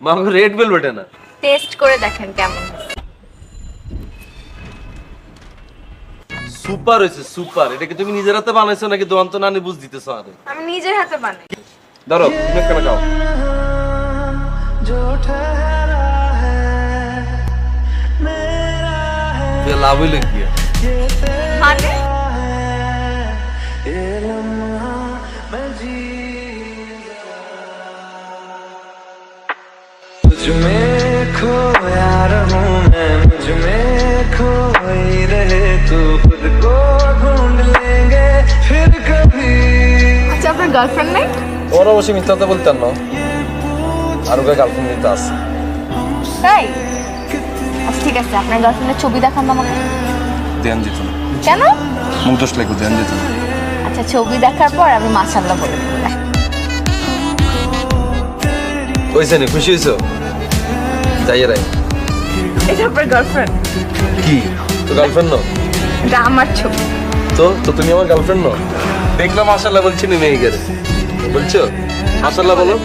মাগো রেড ভেলভেটে না। টেস্ট করে দেখেন কেমন। সুপার হয়েছে সুপার এটা কি তুমি নিজের হাতে বানাইছো নাকি দোকান তো নানি বুঝ দিতেছো আরে? আমি নিজের হাতে বানাই। ধরো তুমি কেন খাও। লাভ হইলে কি? মানে? तुझ में खोया रहूं मैं मुझ में खोई रहे तू खुद को ढूंढ लेंगे फिर कभी আচ্ছা আপনার গার্লফ্রেন্ড নাই ওর অবশ্যই মিথ্যা কথা বলতেন না আর ওকে গার্লফ্রেন্ড দিতে আছে তাই আচ্ছা ঠিক আছে আপনার গার্লফ্রেন্ডের ছবি দেখান তো আমাকে ধ্যান দিত না কেন মুখ দোষ লাগবে ধ্যান দিত না আচ্ছা ছবি দেখার পর আমি মাশাআল্লাহ বলে দেবো। হয়েছে না খুশি হয়েছো? যাই রাই এটা আপনার গার্লফ্রেন্ড কি? তো গার্লফ্রেন্ড না? এটা আমার ছবি। তো তো তুমি আমার গার্লফ্রেন্ড না? দেখলাম মাশাআল্লাহ বলছি না মেয়ে গেছে। বলছো? মাশাআল্লাহ বলো।